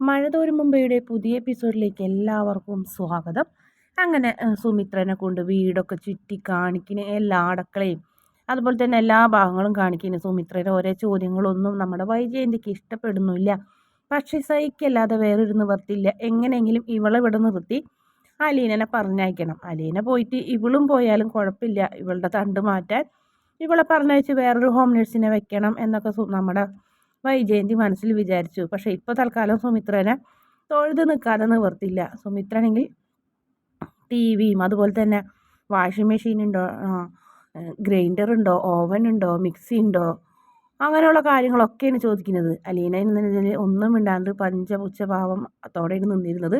മഴതോരും മുമ്പയുടെ പുതിയ എപ്പിസോഡിലേക്ക് എല്ലാവർക്കും സ്വാഗതം. അങ്ങനെ സുമിത്രനെ കൊണ്ട് വീടൊക്കെ ചുറ്റി കാണിക്കുന്ന എല്ലാ അടക്കളയും. അതുപോലെ തന്നെ എല്ലാ ഭാഗങ്ങളും കാണിക്കുന്നു സുമിത്രയുടെ ഓരോ ചോദ്യങ്ങളൊന്നും നമ്മുടെ വൈജയന്തിക്ക് ഇഷ്ടപ്പെടുന്നില്ല. പക്ഷേ സഹിക്കല്ലാതെ വേറൊരു നിവർത്തില്ല എങ്ങനെയെങ്കിലും ഇവളെ ഇവിടെ നിർത്തി അലീനനെ പറഞ്ഞയക്കണം. അലീന പോയിട്ട് ഇവളും പോയാലും കുഴപ്പമില്ല. ഇവളുടെ തണ്ട് മാറ്റാൻ ഇവളെ പറഞ്ഞയച്ച് വേറൊരു ഹോം നേഴ്സിനെ വെക്കണം എന്നൊക്കെ നമ്മുടെ വൈജയന്തി മനസ്സിൽ വിചാരിച്ചു. പക്ഷേ ഇപ്പോൾ തൽക്കാലം സുമിത്രനെ തൊഴുത് നിൽക്കാതെ നിവർത്തില്ല. സുമിത്രണെങ്കിൽ ടി വിയും അതുപോലെ തന്നെ വാഷിംഗ് മെഷീൻ ഉണ്ടോ ഗ്രൈൻഡർ ഉണ്ടോ ഓവൻ ഉണ്ടോ മിക്സി ഉണ്ടോ അങ്ങനെയുള്ള കാര്യങ്ങളൊക്കെയാണ് ചോദിക്കുന്നത്. അലീന എന്നതിൽ ഒന്നും ഇണ്ടാണ്ട് പഞ്ചപുച്ഛഭാവം അതോടെയാണ് നിന്നിരുന്നത്.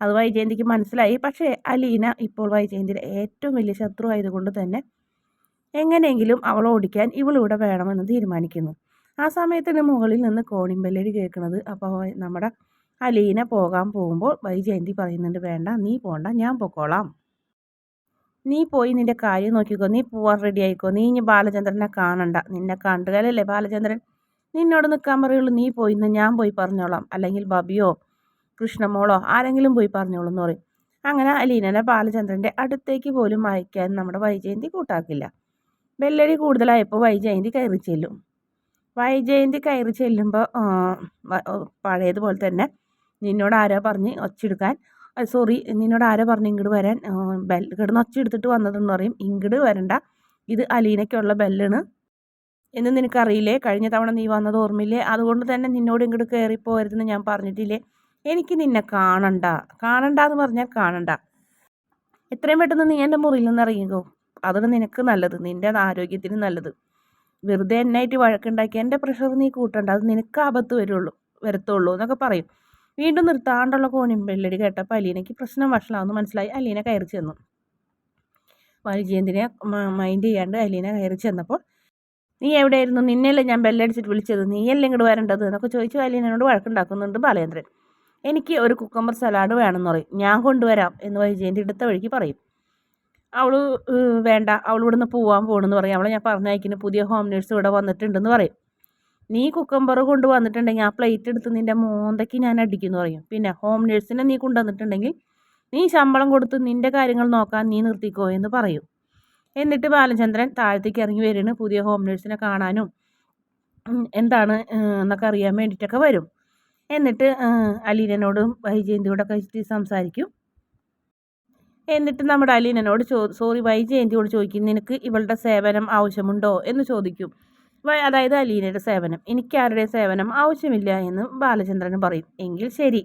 അത് വൈജയന്തിക്ക് മനസ്സിലായി. പക്ഷേ അലീന ഇപ്പോൾ വൈജയന്തിയുടെ ഏറ്റവും വലിയ ശത്രു ആയതുകൊണ്ട് തന്നെ എങ്ങനെയെങ്കിലും അവളോടിക്കാൻ ഇവളിവിടെ വേണമെന്ന് തീരുമാനിക്കുന്നു. ആ സമയത്തിന് മുകളിൽ നിന്ന് കോണിമ്പല്ലടി കേൾക്കുന്നത് അപ്പോൾ നമ്മുടെ അലീന പോകാൻ പോകുമ്പോൾ വൈജയന്തി പറയുന്നുണ്ട് വേണ്ട നീ പോണ്ട ഞാൻ പൊക്കോളാം. നീ പോയി നിന്റെ കാര്യം നോക്കിക്കോ. നീ പോവാൻ റെഡി ആയിക്കോ. നീ ഇനി ബാലചന്ദ്രനെ കാണണ്ട. നിന്നെ കണ്ടുകാലല്ലേ ബാലചന്ദ്രൻ? നിന്നോട് നിൽക്കാൻ പറയുള്ളൂ നീ പോയി ഇന്ന് ഞാൻ പോയി പറഞ്ഞോളാം. അല്ലെങ്കിൽ ബബിയോ കൃഷ്ണമോളോ ആരെങ്കിലും പോയി പറഞ്ഞോളൂ എന്ന് പറയും. അങ്ങനെ അലീനനെ ബാലചന്ദ്രന്റെ അടുത്തേക്ക് പോലും അയക്കാൻ നമ്മുടെ വൈജയന്തി കൂട്ടാക്കില്ല. ബെല്ലടി കൂടുതലായപ്പോൾ വൈജയന്തി കയറി ചെല്ലും. വൈജയന്തി കയറി ചെല്ലുമ്പോൾ പഴയതുപോലെ തന്നെ നിന്നോട് ആരോ പറഞ്ഞ് ഒച്ചെടുക്കാൻ? സോറി നിന്നോട് ആരോ പറഞ്ഞ് ഇങ്ങോട്ട് വരാൻ? ബെൽ കിടന്ന് ഒച്ചെടുത്തിട്ട് വന്നതെന്ന് പറയും. ഇങ്ങോട്ട് വരണ്ട. ഇത് അലീനയ്ക്കുള്ള ബെല്ലാണ്. എന്ന് നിനക്കറിയില്ലേ? കഴിഞ്ഞ തവണ നീ വന്നത് ഓർമ്മയില്ലേ? അതുകൊണ്ട് തന്നെ നിന്നോട് ഇങ്ങോട്ട് കയറിപ്പോരുതെന്ന് ഞാൻ പറഞ്ഞിട്ടില്ലേ? എനിക്ക് നിന്നെ കാണണ്ട. കാണണ്ട എന്ന് പറഞ്ഞാൽ കാണണ്ട. എത്രയും പെട്ടെന്ന് നീ എന്റെ മുറിയിൽ നിന്ന് ഇറങ്ങിക്കോ. അതാണ് നിനക്ക് നല്ലത്. നിന്റെ ആരോഗ്യത്തിന് നല്ലത്. വെറുതെ എന്നായിട്ട് വഴക്കുണ്ടാക്കി എന്റെ പ്രഷർ നീ കൂട്ടണ്ട അത് നിനക്ക് ആപത്ത് വരുള്ളൂ വരത്തുള്ളൂ എന്നൊക്കെ പറയും. വീണ്ടും നിർത്താണ്ടുള്ള കോണിയും വെള്ളടി കേട്ടപ്പോൾ അലീനയ്ക്ക് പ്രശ്നം വഷളാവുന്നു മനസ്സിലായി. അലീന കയറി ചെന്നു. വൈജയന്തിനെ മൈൻഡ് ചെയ്യാണ്ട് അലീന കയറി ചെന്നപ്പോൾ നീ എവിടെയായിരുന്നു? നിന്നെയല്ലേ ഞാൻ ബെല്ലടിച്ചിട്ട് വിളിച്ചത്? നീയല്ലേ ഇങ്ങോട്ട് വരേണ്ടത്? എന്നൊക്കെ ചോദിച്ചു. അലീനോട് വഴക്കുണ്ടാക്കുന്നുണ്ട് ബാലേന്ദ്രൻ. എനിക്ക് ഒരു കുക്കമ്പർ സലാഡ് വേണമെന്ന് പറയും. ഞാൻ കൊണ്ടുവരാം എന്ന് വൈജയന്തി എടുത്ത വഴിക്ക് പറയും. അവൾ വേണ്ട അവൾ ഇവിടുന്ന് പോവാൻ പോകണമെന്ന് പറയും. അവളെ ഞാൻ പറഞ്ഞയക്കുന്നു പുതിയ ഹോം നേഴ്സ് ഇവിടെ വന്നിട്ടുണ്ടെന്ന് പറയും. നീ കുക്കമ്പർ കൊണ്ട് വന്നിട്ടുണ്ടെങ്കിൽ ആ പ്ലേറ്റ് എടുത്ത് നിന്റെ മോന്തയ്ക്ക് ഞാൻ അടിക്കുമെന്ന് പറയും. പിന്നെ ഹോം നേഴ്സിനെ നീ കൊണ്ടുവന്നിട്ടുണ്ടെങ്കിൽ നീ ശമ്പളം കൊടുത്ത് നിന്റെ കാര്യങ്ങൾ നോക്കാൻ നീ നിർത്തിക്കോ എന്ന് പറയും. എന്നിട്ട് ബാലചന്ദ്രൻ താഴത്തേക്ക് ഇറങ്ങി വരുന്നു പുതിയ ഹോം നേഴ്സിനെ കാണാനും എന്താണ് എന്നൊക്കെ അറിയാൻ വേണ്ടിയിട്ടൊക്കെ വരും. എന്നിട്ട് അലീനനോടും വൈജയന്തിയോടൊക്കെ സംസാരിക്കും. എന്നിട്ട് നമ്മുടെ അലീനനോട് ചോ സോറി വൈജയന്തിയോട് ചോദിക്കും നിനക്ക് ഇവളുടെ സേവനം ആവശ്യമുണ്ടോ? എന്ന് ചോദിക്കും. അതായത് അലീനയുടെ സേവനം. എനിക്ക് ആരുടെ സേവനം ആവശ്യമില്ല എന്ന് ബാലചന്ദ്രൻ പറയും. എങ്കിൽ ശരി.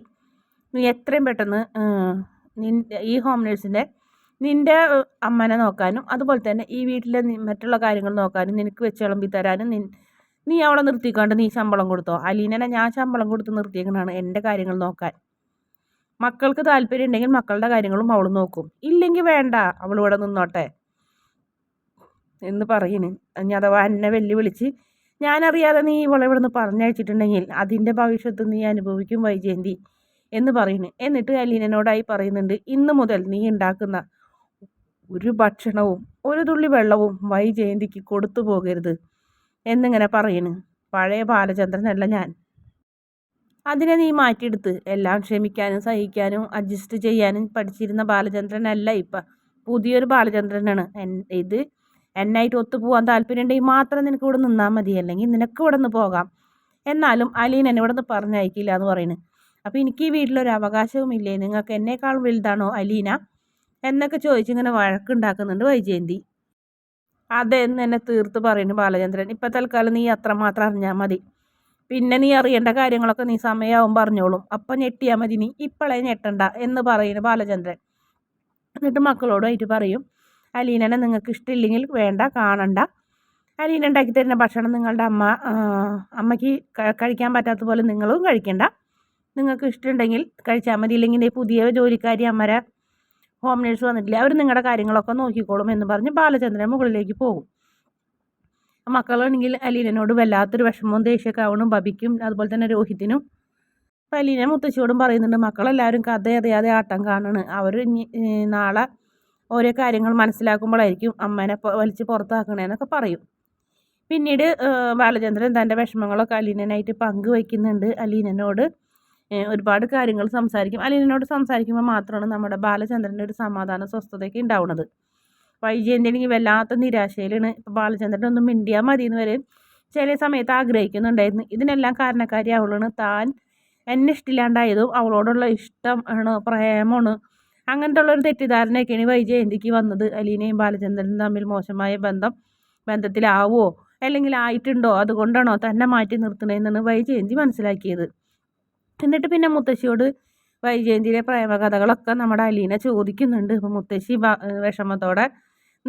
നീ എത്രയും പെട്ടെന്ന് നിന്റെ ഈ ഹോം നേഴ്സിന്റെ നിന്റെ അമ്മനെ നോക്കാനും അതുപോലെ തന്നെ ഈ വീട്ടിലെ മറ്റുള്ള കാര്യങ്ങൾ നോക്കാനും നിനക്ക് വെച്ച് വിളമ്പി തരാനും നീ അവളെ നിർത്തിക്കൊണ്ട് നീ ശമ്പളം കൊടുത്തോ? അലീനനെ ഞാൻ ശമ്പളം കൊടുത്ത് നിർത്തിയേക്കണാണ് എന്റെ കാര്യങ്ങൾ നോക്കാൻ. മക്കൾക്ക് താല്പര്യം ഉണ്ടെങ്കിൽ മക്കളുടെ കാര്യങ്ങളും അവൾ നോക്കും. ഇല്ലെങ്കിൽ വേണ്ട അവൾ ഇവിടെ നിന്നോട്ടെ. എന്ന് പറയുന്നു ഇനി അഥവാ എന്നെ വെല്ലുവിളിച്ച് ഞാനറിയാതെ നീ ഇവളെ ഇവിടെ നിന്ന് പറഞ്ഞയച്ചിട്ടുണ്ടെങ്കിൽ അതിന്റെ ഭവിഷ്യത്ത് നീ അനുഭവിക്കും വൈജയന്തി എന്ന് പറയുന്നു എന്നിട്ട് അലീനനോടായി പറയുന്നുണ്ട് ഇന്ന് മുതൽ നീ ഉണ്ടാക്കുന്ന ഒരു ഭക്ഷണവും ഒരു തുള്ളി വെള്ളവും വൈജയന്തിക്ക് കൊടുത്തു പോകരുത് എന്നിങ്ങനെ പറയുന്നു പഴയ ബാലചന്ദ്രനല്ല ഞാൻ. അതിനെ നീ മാറ്റിയെടുത്ത്. എല്ലാം ക്ഷമിക്കാനും സഹിക്കാനും അഡ്ജസ്റ്റ് ചെയ്യാനും പഠിച്ചിരുന്ന ബാലചന്ദ്രനല്ല ഇപ്പം. പുതിയൊരു ബാലചന്ദ്രനാണ്. ഇത് എന്നായിട്ട് ഒത്തുപോകാൻ താല്പര്യമുണ്ടെങ്കിൽ മാത്രം നിനക്ക് ഇവിടെ നിന്നാൽ മതി. അല്ലെങ്കിൽ നിനക്ക് ഇവിടെ നിന്ന് പോകാം. എന്നാലും അലീൻ എന്നെ ഇവിടെ നിന്ന് പറഞ്ഞയക്കില്ല എന്ന് പറയുന്നത് അപ്പോൾ എനിക്ക് ഈ വീട്ടിലൊരു അവകാശവും ഇല്ലേ? നിങ്ങൾക്ക് എന്നേക്കാളും വലുതാണോ അലീന? എന്നൊക്കെ ചോദിച്ചിങ്ങനെ വഴക്കുണ്ടാക്കുന്നുണ്ട് വൈജയന്തി. അതെന്ന് എന്നെ തീർത്ത് പറയുന്നു ബാലചന്ദ്രൻ. ഇപ്പം തൽക്കാലം നീ അത്രമാത്രം അറിഞ്ഞാൽ മതി. പിന്നെ നീ അറിയേണ്ട കാര്യങ്ങളൊക്കെ നീ സമയമാവും പറഞ്ഞോളും. അപ്പം ഞെട്ടിയാൽ മതി നീ. ഇപ്പോഴേ ഞെട്ടണ്ട എന്ന് പറയുന്നു ബാലചന്ദ്രൻ. എന്നിട്ട് മക്കളോടായിട്ട് പറയും അലീനനെ നിങ്ങൾക്ക് ഇഷ്ടമില്ലെങ്കിൽ വേണ്ട കാണണ്ട. അലീന ഉണ്ടാക്കി തരുന്ന ഭക്ഷണം നിങ്ങളുടെ അമ്മ അമ്മയ്ക്ക് കഴിക്കാൻ പറ്റാത്ത പോലെ നിങ്ങളും കഴിക്കണ്ട. നിങ്ങൾക്ക് ഇഷ്ടമുണ്ടെങ്കിൽ കഴിച്ചാൽ മതി. ഇല്ലെങ്കിൽ പുതിയ ജോലിക്കാരി അമ്മരെ ഹോം നേഴ്സ് വന്നിട്ടില്ല അവർ നിങ്ങളുടെ കാര്യങ്ങളൊക്കെ നോക്കിക്കോളും എന്ന് പറഞ്ഞ് ബാലചന്ദ്രൻ മുകളിലേക്ക് പോകും. മക്കളാണെങ്കിൽ അലീനോട് വല്ലാത്തൊരു വിഷമവും ദേഷ്യമൊക്കെ ആവണം ബബിക്കും അതുപോലെ തന്നെ രോഹിത്തിനും. അപ്പം അലീന മുത്തശ്ശിയോടും പറയുന്നുണ്ട് മക്കളെല്ലാവരും കഥ അറിയാതെ ആട്ടം കാണണം. അവർ നാളെ ഓരോ കാര്യങ്ങൾ മനസ്സിലാക്കുമ്പോഴായിരിക്കും അമ്മേനെ വലിച്ച് പുറത്താക്കണേന്നൊക്കെ പറയും. പിന്നീട് ബാലചന്ദ്രൻ തന്റെ വിഷമങ്ങളൊക്കെ അലീനനായിട്ട് പങ്കുവയ്ക്കുന്നുണ്ട്. അലീനനോട് ഒരുപാട് കാര്യങ്ങൾ സംസാരിക്കും. അലീനോട് സംസാരിക്കുമ്പോൾ മാത്രമാണ് നമ്മുടെ ബാലചന്ദ്രന്റെ ഒരു സമാധാന സ്വസ്ഥതയൊക്കെ ഉണ്ടാവുന്നത്. വൈജയന്തിയാണെങ്കിൽ വല്ലാത്ത നിരാശയിലാണ്. ഇപ്പോൾ ബാലചന്ദ്രൻ ഒന്ന് മിണ്ടിയാൽ മതി എന്ന് വരെ ചില സമയത്ത് ആഗ്രഹിക്കുന്നുണ്ടായിരുന്നു. ഇതിനെല്ലാം കാരണക്കാരി അവളാണ്. താൻ എന്നെ ഇഷ്ടമില്ലാണ്ടായതും അവളോടുള്ള ഇഷ്ടം ആണ് പ്രേമമാണ്. അങ്ങനത്തെ ഉള്ളൊരു തെറ്റിദ്ധാരണയൊക്കെയാണ് വൈജയന്തിക്ക് വന്നത്? അലീനയും ബാലചന്ദ്രനും തമ്മിൽ മോശമായ ബന്ധം ബന്ധത്തിലാവോ? അല്ലെങ്കിൽ ആയിട്ടുണ്ടോ? അതുകൊണ്ടാണോ തന്നെ മാറ്റി നിർത്തണതെന്നാണ് വൈജയന്തി മനസ്സിലാക്കിയത്. എന്നിട്ട് പിന്നെ മുത്തശ്ശിയോട് വൈജയന്തിയുടെ പ്രേമകഥകളൊക്കെ നമ്മുടെ അലീന ചോദിക്കുന്നുണ്ട്. അപ്പോൾ മുത്തശ്ശി വിഷമത്തോടെ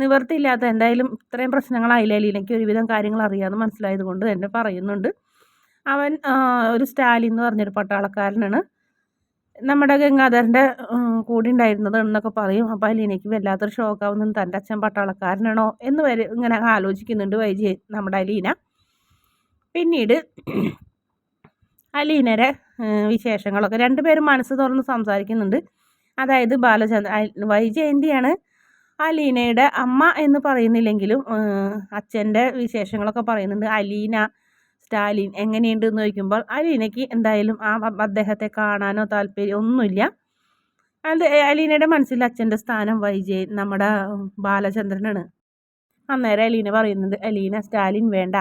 നിവർത്തിയില്ലാത്ത എന്തായാലും ഇത്രയും പ്രശ്നങ്ങളായില്ല? ലീലയ്ക്ക് ഒരുവിധം കാര്യങ്ങൾ അറിയാമെന്ന് മനസ്സിലായത് കൊണ്ട് തന്നെ പറയുന്നുണ്ട്. അവൻ ഒരു സ്റ്റാലിൻ എന്ന് പറഞ്ഞൊരു പട്ടാളക്കാരനാണ്. നമ്മുടെ ഗംഗാധരന്റെ കൂടെ ഉണ്ടായിരുന്നത് എന്നൊക്കെ പറയും അപ്പോൾ അലീനയ്ക്ക് വല്ലാത്തൊരു ഷോക്കാവുന്ന തന്റെ അച്ഛൻ പട്ടാളക്കാരനാണോ എന്ന് വരെ ഇങ്ങനെ ആലോചിക്കുന്നുണ്ട് വൈജി നമ്മുടെ അലീന. പിന്നീട് അലീനരെ വിശേഷങ്ങളൊക്കെ. രണ്ടുപേരും മനസ്സ് തുറന്ന് സംസാരിക്കുന്നുണ്ട്. അതായത് ബാലചന്ദ്ര വൈജയന്തിയാണ് അലീനയുടെ അമ്മ എന്ന് പറയുന്നില്ലെങ്കിലും അച്ഛന്റെ വിശേഷങ്ങളൊക്കെ പറയുന്നുണ്ട്. അലീന സ്റ്റാലിൻ എങ്ങനെയുണ്ട് എന്ന് ചോദിക്കുമ്പോൾ അലീനയ്ക്ക് എന്തായാലും ആ അദ്ദേഹത്തെ കാണാനോ താല്പര്യം ഒന്നുമില്ല. അത് അലീനയുടെ മനസ്സിൽ അച്ഛന്റെ സ്ഥാനം വൈജയൻ നമ്മുടെ ബാലചന്ദ്രനാണ്. അന്നേരം അലീന പറയുന്നത് അലീന സ്റ്റാലിൻ വേണ്ട.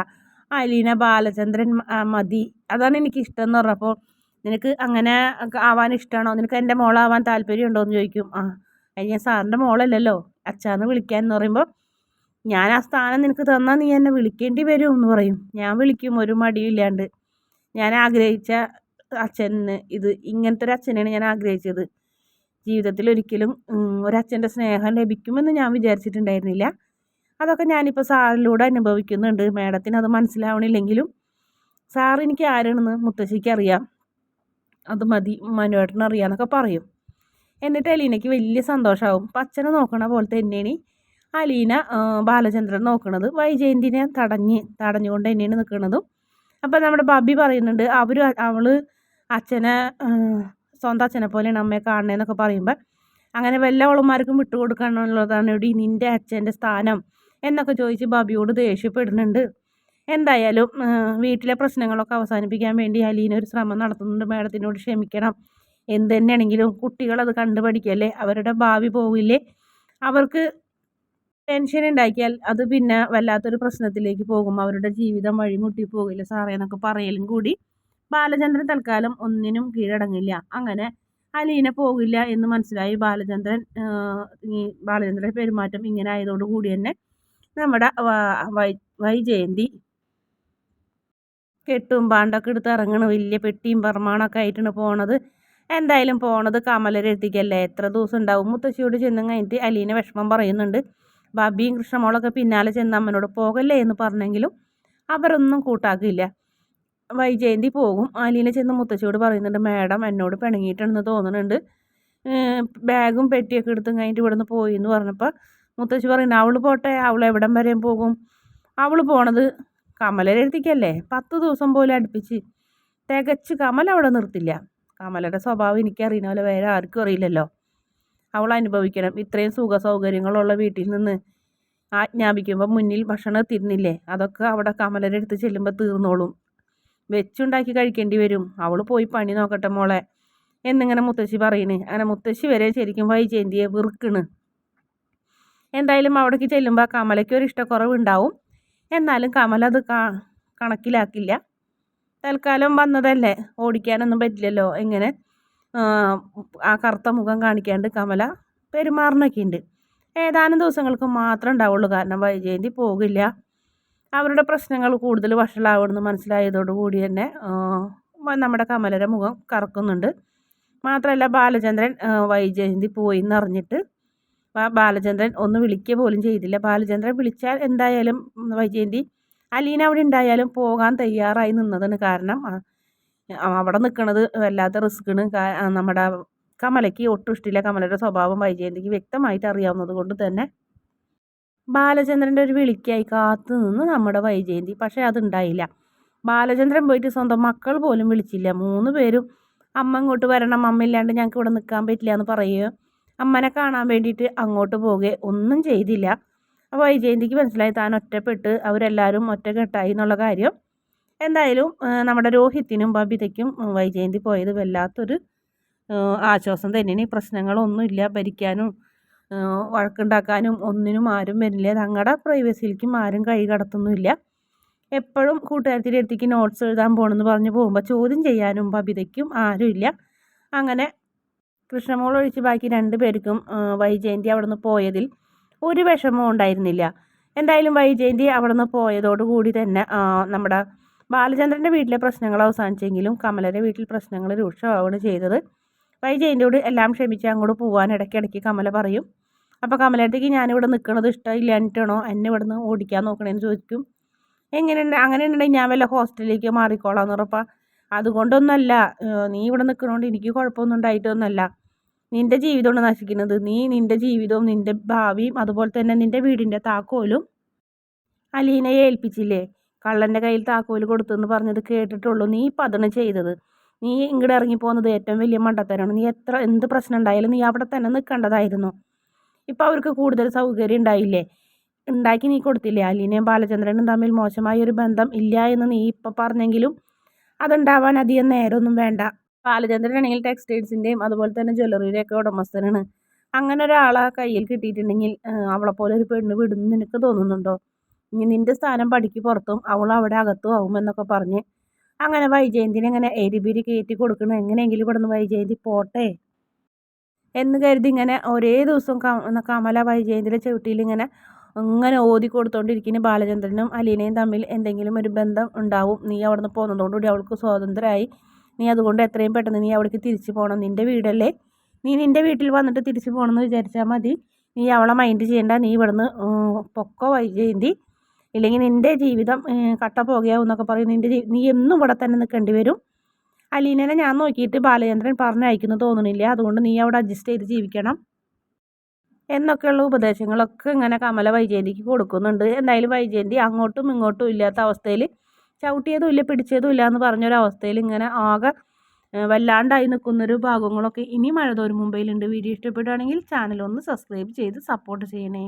അലീന ബാലചന്ദ്രൻ മതി. അതാണ് എനിക്ക് ഇഷ്ടം എന്ന് പറഞ്ഞപ്പോൾ നിനക്ക് അങ്ങനെ ആവാൻ ഇഷ്ടമാണോ നിനക്ക് എന്റെ മോളാവാൻ താല്പര്യമുണ്ടോ? എന്ന് ചോദിക്കും. ആ ഞാൻ സാറിന്റെ മോളല്ലല്ലോ. അച്ഛാന്ന് വിളിക്കാൻ എന്ന് പറയുമ്പോൾ ഞാൻ ആ സ്ഥാനം നിനക്ക് തന്നാൽ നീ എന്നെ വിളിക്കേണ്ടി വരും എന്ന് പറയും. ഞാൻ വിളിക്കും ഒരു മടിയില്ലാണ്ട് ഞാൻ ആഗ്രഹിച്ച അച്ഛന് ഇത് ഇങ്ങനത്തെ ഒരു അച്ഛനെയാണ് ഞാൻ ആഗ്രഹിച്ചത്. ജീവിതത്തിൽ ഒരിക്കലും ഒരച്ഛന്റെ സ്നേഹം ലഭിക്കുമെന്ന് ഞാൻ വിചാരിച്ചിട്ടുണ്ടായിരുന്നില്ല. അതൊക്കെ ഞാനിപ്പോൾ സാറിലൂടെ അനുഭവിക്കുന്നുണ്ട്. മേഡത്തിന് അത് മനസ്സിലാവണില്ലെങ്കിലും സാർ എനിക്ക് ആരാണെന്ന് മുത്തശ്ശിക്ക് അറിയാം. അത് മതി മനുവേട്ടന് എന്നൊക്കെ പറയും. എന്നിട്ട് അലീനയ്ക്ക് വലിയ സന്തോഷമാവും അപ്പം അച്ഛനെ നോക്കണ പോലെ തന്നെയാണ് അലീന ബാലചന്ദ്രൻ നോക്കണത്. വൈജയന്തിനെ തടഞ്ഞ് തടഞ്ഞുകൊണ്ട് തന്നെയാണ് നിൽക്കുന്നതും അപ്പം നമ്മുടെ ബബി പറയുന്നുണ്ട് അവർ അവൾ അച്ഛനെ സ്വന്തം അച്ഛനെ പോലെയാണ് അമ്മയെ കാണണമെന്നൊക്കെ പറയുമ്പോൾ അങ്ങനെ വല്ല ഓളന്മാർക്കും വിട്ടുകൊടുക്കാനുള്ളതാണ് ഇവിടെ നിന്റെ അച്ഛന്റെ സ്ഥാനം എന്നൊക്കെ ചോദിച്ച് ബബിയോട് ദേഷ്യപ്പെടുന്നുണ്ട്. എന്തായാലും വീട്ടിലെ പ്രശ്നങ്ങളൊക്കെ അവസാനിപ്പിക്കാൻ വേണ്ടി അലീന ഒരു ശ്രമം നടത്തുന്നുണ്ട്. മാഡത്തിനോട് ക്ഷമിക്കണം. എന്ത് തന്നെയാണെങ്കിലും കുട്ടികളത് കണ്ടു പഠിക്കല്ലേ അവരുടെ ഭാവി പോവില്ലേ? അവർക്ക് ടെൻഷൻ ഉണ്ടാക്കിയാൽ അത് പിന്നെ വല്ലാത്തൊരു പ്രശ്നത്തിലേക്ക് പോകും. അവരുടെ ജീവിതം വഴിമുട്ടി പോകില്ല സാറേ എന്നൊക്കെ പറയലും കൂടി ബാലചന്ദ്രൻ തൽക്കാലം ഒന്നിനും കീഴടങ്ങില്ല. അങ്ങനെ അലീന പോകില്ല എന്ന് മനസ്സിലായി. ബാലചന്ദ്രൻ ഈ ബാലചന്ദ്രന്റെ പെരുമാറ്റം ഇങ്ങനെ ആയതോടുകൂടി തന്നെ നമ്മുടെ വൈജയന്തി കെട്ടും പാണ്ടൊക്കെ എടുത്ത് ഇറങ്ങണ. വലിയ പെട്ടിയും പറമാണൊക്കെ ആയിട്ടാണ് പോണത്. എന്തായാലും പോണത് കമലരെത്തിക്കല്ലേ എത്ര ദിവസം ഉണ്ടാവും? മുത്തശ്ശിയോട് ചെന്ന് കഴിഞ്ഞിട്ട് അലീനെ വിഷമം പറയുന്നുണ്ട്. ബാബിയും കൃഷ്ണമോളൊക്കെ പിന്നാലെ ചെന്ന് അമ്മനോട് പോകല്ലേ എന്ന് പറഞ്ഞെങ്കിലും അവരൊന്നും കൂട്ടാക്കില്ല. വൈജയന്തി പോകും. അലീനെ ചെന്ന് മുത്തശ്ശിയോട് പറയുന്നുണ്ട് മാഡം എന്നോട് പിണങ്ങിയിട്ടുണ്ടെന്ന് തോന്നുന്നുണ്ട്. ബാഗും പെട്ടിയൊക്കെ എടുത്തും കഴിഞ്ഞിട്ട് ഇവിടെ നിന്ന് പോയി എന്ന് പറഞ്ഞപ്പോൾ മുത്തശ്ശി പറയുന്നു അവൾ പോട്ടെ അവൾ എവിടം വരെയും പോകും? അവൾ പോണത് കമലരെടുത്തിക്കല്ലേ പത്ത് ദിവസം പോലും അടുപ്പിച്ച് തികച്ച് കമൽ അവിടെ നിർത്തില്ല. കമലയുടെ സ്വഭാവം എനിക്കറിയുന്ന പോലെ വേറെ ആർക്കും അറിയില്ലല്ലോ. അവൾ അനുഭവിക്കണം. ഇത്രയും സുഖ സൗകര്യങ്ങളുള്ള വീട്ടിൽ നിന്ന് ആജ്ഞാപിക്കുമ്പോൾ മുന്നിൽ ഭക്ഷണം എത്തിരുന്നില്ലേ അതൊക്കെ അവിടെ കമലയുടെ അടുത്ത് ചെല്ലുമ്പോൾ തീർന്നോളും. വെച്ചുണ്ടാക്കി കഴിക്കേണ്ടി വരും. അവൾ പോയി പണി നോക്കട്ടെ മോളെ. എന്നിങ്ങനെ മുത്തശ്ശി പറയണ്. അങ്ങനെ മുത്തശ്ശി വരെ ശരിക്കും വൈജയന്തിയെ വെറുക്കണ്. എന്തായാലും അവിടേക്ക് ചെല്ലുമ്പോൾ കമലയ്ക്ക് ഒരു ഇഷ്ടക്കുറവ് ഇഷ്ടക്കുറവുണ്ടാവും. എന്നാലും കമല അത് കണക്കിലാക്കില്ല. തൽക്കാലം വന്നതല്ലേ? ഓടിക്കാനൊന്നും പറ്റില്ലല്ലോ? എങ്ങനെ? ആ കറുത്ത മുഖം കാണിക്കാണ്ട് കമല പെരുമാറണൊക്കെ ഉണ്ട് ഏതാനും ദിവസങ്ങൾക്ക് മാത്രം ഉണ്ടാവുള്ളൂ. കാരണം വൈജയന്തി പോകില്ല. അവരുടെ പ്രശ്നങ്ങൾ കൂടുതൽ വഷളാവുമെന്ന് മനസ്സിലായതോടുകൂടി തന്നെ നമ്മുടെ കമലയുടെ മുഖം കറക്കുന്നുണ്ട്. മാത്രമല്ല ബാലചന്ദ്രൻ വൈജയന്തി പോയി എന്നറിഞ്ഞിട്ട് ബാലചന്ദ്രൻ ഒന്ന് വിളിക്കുക പോലും ചെയ്തില്ല. ബാലചന്ദ്രൻ വിളിച്ചാൽ എന്തായാലും വൈജയന്തി അലീന അവിടെ ഉണ്ടായാലും പോകാൻ തയ്യാറായി നിന്നതാണ് കാരണം അവിടെ നിൽക്കുന്നത് വല്ലാത്ത റിസ്ക്കാണ്. നമ്മുടെ കമലയ്ക്ക് ഒട്ടും ഇഷ്ടമില്ല കമലയുടെ സ്വഭാവം വൈജയന്തിക്ക് വ്യക്തമായിട്ട് അറിയാവുന്നത് കൊണ്ട് തന്നെ ബാലചന്ദ്രന്റെ ഒരു വിളിക്കായി കാത്തു നിന്ന് നമ്മുടെ വൈജയന്തി. പക്ഷേ അതുണ്ടായില്ല. ബാലചന്ദ്രൻ പോയിട്ട് സ്വന്തം മക്കൾ പോലും വിളിച്ചില്ല. മൂന്ന് പേരും അമ്മ ഇങ്ങോട്ട് വരണം അമ്മ ഇല്ലാണ്ട് ഞങ്ങൾക്ക് ഇവിടെ നിൽക്കാൻ പറ്റില്ല എന്ന് പറയുകയോ അമ്മനെ കാണാൻ വേണ്ടിയിട്ട് അങ്ങോട്ട് പോവുകയോ ഒന്നും ചെയ്തില്ല. അപ്പോൾ വൈജയന്തിക്ക് മനസ്സിലായി താൻ ഒറ്റപ്പെട്ട് അവരെല്ലാവരും ഒറ്റക്കെട്ടായി എന്നുള്ള കാര്യം. എന്തായാലും നമ്മുടെ രോഹിത്തിനും ബബിതയ്ക്കും വൈജയന്തി പോയത് വല്ലാത്തൊരു ആശ്വാസം തന്നെയാണ് ഈ പ്രശ്നങ്ങളൊന്നുമില്ല. ഭരിക്കാനും വഴക്കുണ്ടാക്കാനും ഒന്നിനും ആരും വരില്ല തങ്ങളുടെ പ്രൈവസിയിലേക്കും ആരും കൈ കടത്തൊന്നുമില്ല. എപ്പോഴും കൂട്ടുകാരത്തിന്റെ അടുത്തേക്ക് നോട്ട്സ് എഴുതാൻ പോകണമെന്ന് പറഞ്ഞ് പോകുമ്പോൾ ചോദ്യം ചെയ്യാനും ബബിതയ്ക്കും ആരുമില്ല. അങ്ങനെ കൃഷ്ണമോൾ ഒഴിച്ച് ബാക്കി രണ്ട് പേർക്കും വൈജയന്തി അവിടെ നിന്ന് പോയതിൽ ഒരു വിഷമവും ഉണ്ടായിരുന്നില്ല. എന്തായാലും വൈജയന്തി അവിടെ നിന്ന് പോയതോടുകൂടി തന്നെ നമ്മുടെ ബാലചന്ദ്രന്റെ വീട്ടിലെ പ്രശ്നങ്ങൾ അവസാനിച്ചെങ്കിലും കമലയുടെ വീട്ടിൽ പ്രശ്നങ്ങൾ രൂക്ഷമാവുകയാണ് ചെയ്തത്. വൈജയന്തിയോട് എല്ലാം ക്ഷമിച്ച് അങ്ങോട്ട് പോകാൻ ഇടയ്ക്കിടയ്ക്ക് കമല പറയും. അപ്പോൾ കമലത്തേക്ക് ഞാനിവിടെ നിൽക്കണത് ഇഷ്ടമില്ലാഞ്ഞിട്ടാണോ? എന്നെ ഇവിടെ നിന്ന് ഓടിക്കാൻ നോക്കണേന്ന് ചോദിക്കും. എങ്ങനെയുണ്ട്? അങ്ങനെ ഉണ്ടെങ്കിൽ ഞാൻ വല്ല ഹോസ്റ്റലിലേക്ക് മാറിക്കോളാം എന്ന് ഉറപ്പാ. അതുകൊണ്ടൊന്നല്ല നീ ഇവിടെ നിൽക്കണോണ്ട് എനിക്ക് കുഴപ്പമൊന്നും ഉണ്ടായിട്ടൊന്നുമല്ല നിന്റെ ജീവിതമാണ് നശിക്കുന്നത്. നീ നിന്റെ ജീവിതവും നിന്റെ ഭാവിയും അതുപോലെ തന്നെ നിന്റെ വീടിന്റെ താക്കോലും അലീനയെ ഏൽപ്പിച്ചില്ലേ? കള്ളന്റെ കയ്യിൽ താക്കോൽ കൊടുത്തെന്ന് പറഞ്ഞത് കേട്ടിട്ടുള്ളൂ. നീ ഇപ്പം അതാണ് ചെയ്തത്. നീ ഇങ്ങോട്ട് ഇറങ്ങിപ്പോകുന്നത് ഏറ്റവും വലിയ മണ്ടത്തരാണ്. നീ എത്ര എന്ത് പ്രശ്നം ഉണ്ടായാലും നീ അവിടെ തന്നെ നിൽക്കേണ്ടതായിരുന്നു. ഇപ്പം അവർക്ക് കൂടുതൽ സൗകര്യം ഉണ്ടായില്ലേ? ഉണ്ടാക്കി നീ കൊടുത്തില്ലേ? അലീനയും ബാലചന്ദ്രനും തമ്മിൽ മോശമായ ഒരു ബന്ധം ഇല്ല എന്ന് നീ ഇപ്പം പറഞ്ഞെങ്കിലും അതുണ്ടാവാൻ അധികം നേരമൊന്നും വേണ്ട. ബാലചന്ദ്രനാണെങ്കിൽ ടെക്സ്റ്റൈൽസിന്റെയും അതുപോലെ തന്നെ ജ്വല്ലറിയുടെയൊക്കെ ഉടമസ്ഥനാണ്. അങ്ങനെ ഒരാളെ കയ്യിൽ കിട്ടിയിട്ടുണ്ടെങ്കിൽ അവളെപ്പോലെ ഒരു പെണ്ണ് വിടുന്നു നിനക്ക് തോന്നുന്നുണ്ടോ? ഇനി നിന്റെ സ്ഥാനം പടിക്ക് പുറത്തും അവൾ അവിടെ അകത്തും ആവും എന്നൊക്കെ പറഞ്ഞ് അങ്ങനെ വൈജയന്തിനെ അങ്ങനെ എരിപിരി കയറ്റി കൊടുക്കണം. എങ്ങനെയെങ്കിലും ഇവിടുന്ന് വൈജയന്തി പോട്ടെ എന്ന് കരുതി ഇങ്ങനെ ഒരേ ദിവസം കമല വൈജയന്തിയുടെ ചവിട്ടിയിൽ ഇങ്ങനെ അങ്ങനെ ഓതി കൊടുത്തോണ്ടിരിക്കുന്ന ബാലചന്ദ്രനും അലീനയും തമ്മിൽ എന്തെങ്കിലും ഒരു ബന്ധം ഉണ്ടാവും. നീ അവിടെ നിന്ന് പോകുന്നതോടുകൂടി അവൾക്ക് സ്വാതന്ത്ര്യമായി നീ അതുകൊണ്ട് എത്രയും പെട്ടെന്ന് നീ അവിടേക്ക് തിരിച്ചു പോകണം നിന്റെ വീടല്ലേ? നീ നിന്റെ വീട്ടിൽ വന്നിട്ട് തിരിച്ചു പോകണമെന്ന് വിചാരിച്ചാൽ മതി. നീ അവളെ മൈൻഡ് ചെയ്യേണ്ട. നീ ഇവിടുന്ന് പൊക്കോ വൈജയന്തി. ഇല്ലെങ്കിൽ നിന്റെ ജീവിതം കട്ട പോകുകയാവും എന്നൊക്കെ പറയും. നിന്റെ നീ എന്നും ഇവിടെ തന്നെ നിൽക്കേണ്ടി വരും. അലീനനെ ഞാൻ നോക്കിയിട്ട് ബാലചന്ദ്രൻ പറഞ്ഞയക്കുന്നു തോന്നുന്നില്ല? അതുകൊണ്ട് നീ അവിടെ അഡ്ജസ്റ്റ് ചെയ്ത് ജീവിക്കണം. എന്നൊക്കെയുള്ള ഉപദേശങ്ങളൊക്കെ ഇങ്ങനെ കമല വൈജയന്തിക്ക് കൊടുക്കുന്നുണ്ട്. എന്തായാലും വൈജയന്തി അങ്ങോട്ടും ഇങ്ങോട്ടും ഇല്ലാത്ത അവസ്ഥയിൽ ചവിട്ടിയതും ഇല്ല പിടിച്ചതും ഇല്ല എന്ന് പറഞ്ഞൊരവസ്ഥയിൽ ഇങ്ങനെ ആകെ വല്ലാണ്ടായി നിൽക്കുന്നൊരു ഭാഗങ്ങളൊക്കെ ഇനി മഴ തോരും മുംബൈയിലുണ്ട് വീഡിയോ ഇഷ്ടപ്പെടുകയാണെങ്കിൽ ചാനൽ ഒന്ന് സബ്സ്ക്രൈബ് ചെയ്ത് സപ്പോർട്ട് ചെയ്യണേ.